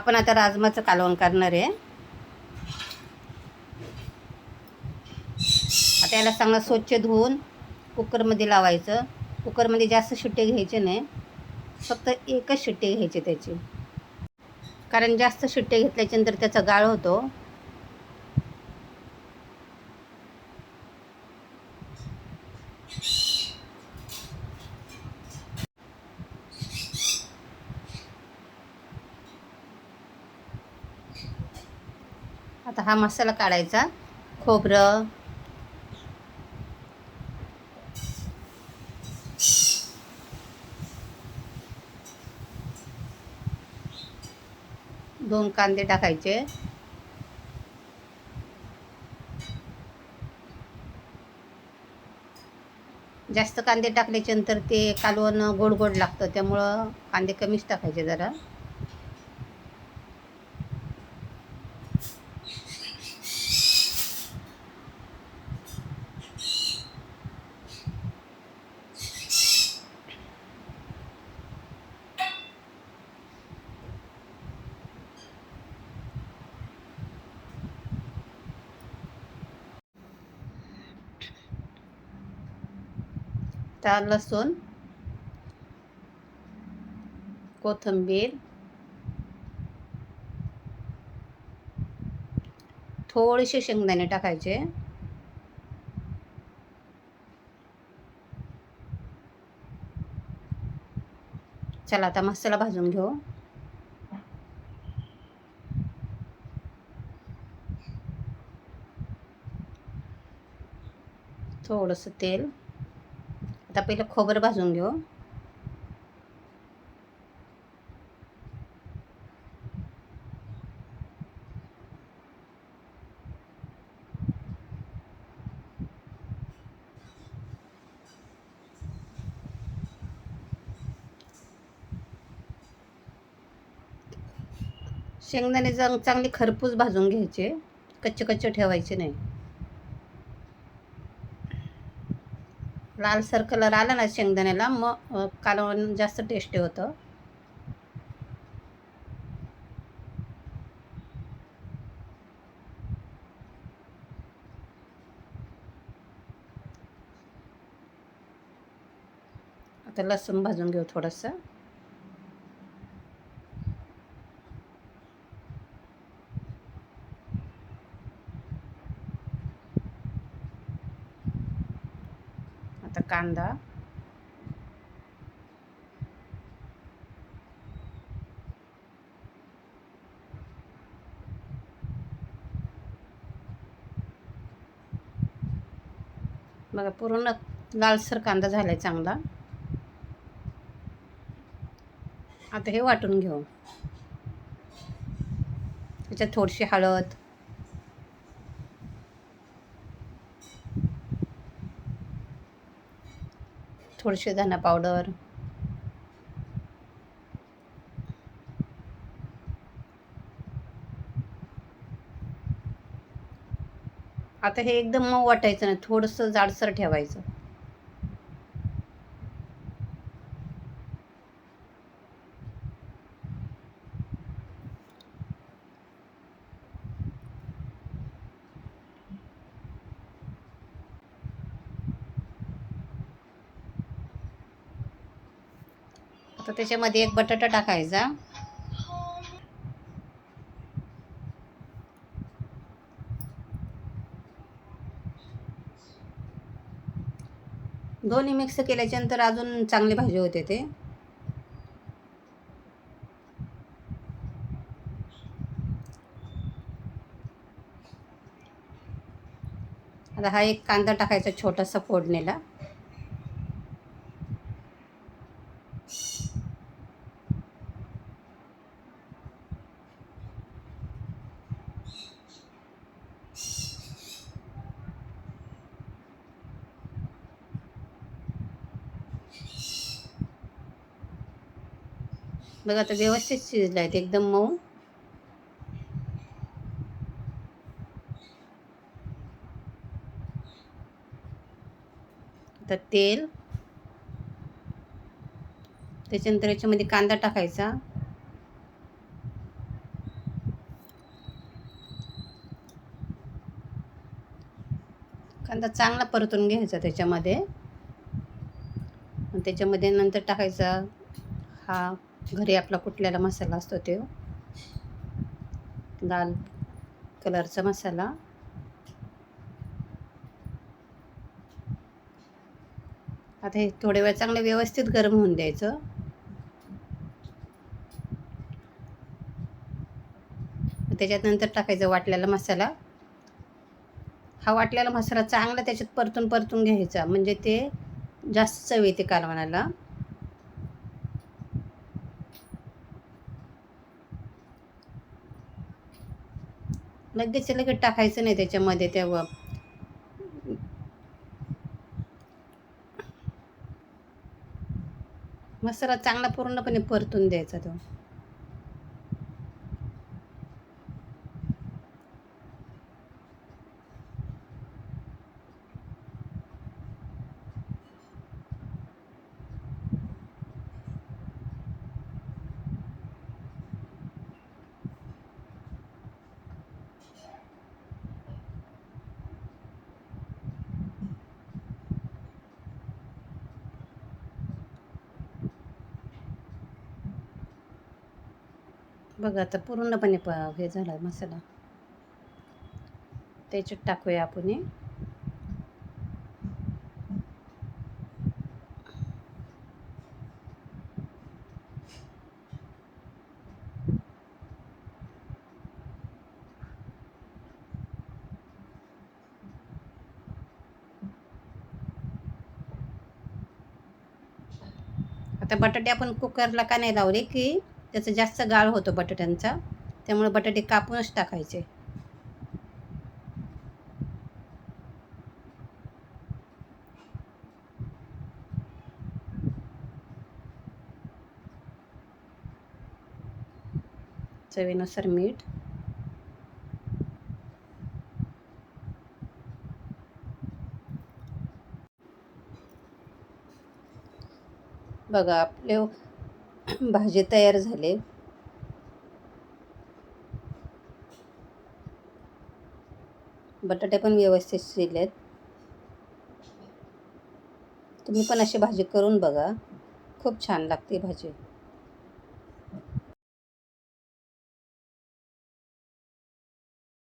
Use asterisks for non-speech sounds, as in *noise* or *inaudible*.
आपण आता राजमाचं कालवण करणार आहे. आता याला चांगलं स्वच्छ धुवून कुकरमध्ये लावायचं. कुकरमध्ये जास्त शिट्टे घ्यायचे नाही. फक्त एकच शिट्टे घ्यायचे त्याची. कारण जास्त शिट्टे घेतल्याच्यानंतर त्याचा गाळ होतो. आता हा मसाला काढायचा. खोबरं. दोन कांदे टाकायचे. जास्त कांदे टाकल्याच्यानंतर ते कालवण गोड गोड लागतं त्यामुळं कांदे कमीच टाकायचे जरा. आता लसूण कोथिंबीर थोडेसे शेंगदाणे टाकायचे. चला आता मसाला भाजून घेऊ. थोडंसं तेल. आता पहिलं खोबरं भाजून घेऊ. शेंगदाणे चांग चांगले खरपूस भाजून घ्यायचे. कच्चे कच्चे ठेवायचे नाही. लालसर कलर आला ना शेंगदाण्याला मग कालवण जास्त टेस्टी होतं. आता लसूण भाजून घेऊ थोडंसं आता कांदा बघा पूर्ण लालसर कांदा झालाय चांगला. आता हे वाटून घेऊ. त्याच्यात थोडीशी हळद थोडीशी धना पावडर. आता हे एकदम मऊ वाटायचं नाही थोडंसं जाडसर ठेवायचं. आता त्याच्यामध्ये एक बटाटा टाकायचा. दोन्ही मिक्स केल्याच्यानंतर अजून चांगली भाजी होते ते. आता हा एक कांदा टाकायचा छोटासा फोडणीला. बघा आता व्यवस्थित शिजलं आहेत एकदम मऊ. आता तेल. त्याच्यानंतर याच्यामध्ये कांदा टाकायचा. कांदा चांगला परतून घ्यायचा त्याच्यामध्ये. त्याच्यामध्ये नंतर टाकायचा हा. घरी आपला कुठल्याला मसाला असतो तो. लाल कलरचा मसाला. आता हे थोडे वेळ चांगलं व्यवस्थित गरम होऊन द्यायचं. त्याच्यात नंतर टाकायचा वाटलेला मसाला. हा वाटलेला मसाला चांगला त्याच्यात परतून परतून घ्यायचा. म्हणजे ते जास्त चव येते कालवणाला. लगेच लगेच टाकायचं नाही त्याच्यामध्ये तेव्हा. मसाला चांगला पूर्णपणे परतून द्यायचा तो. बघा आता पूर्णपणे प हे झाला मसाला. त्याच्यात टाकूया आपण आता बटाटे आपण कुकरला का नाही लावले की त्याचा जास्त गाळ होतो बटाट्यांचा. त्यामुळे बटाटे कापूनच टाकायचे. चवीनुसार मीठ. बघा आपले *clears throat* भाजी तयार झाले. बटाटे पण व्यवस्थित शिजलेत. तुम्ही पण अशी भाजी करून बघा. खूप छान लागते भाजी.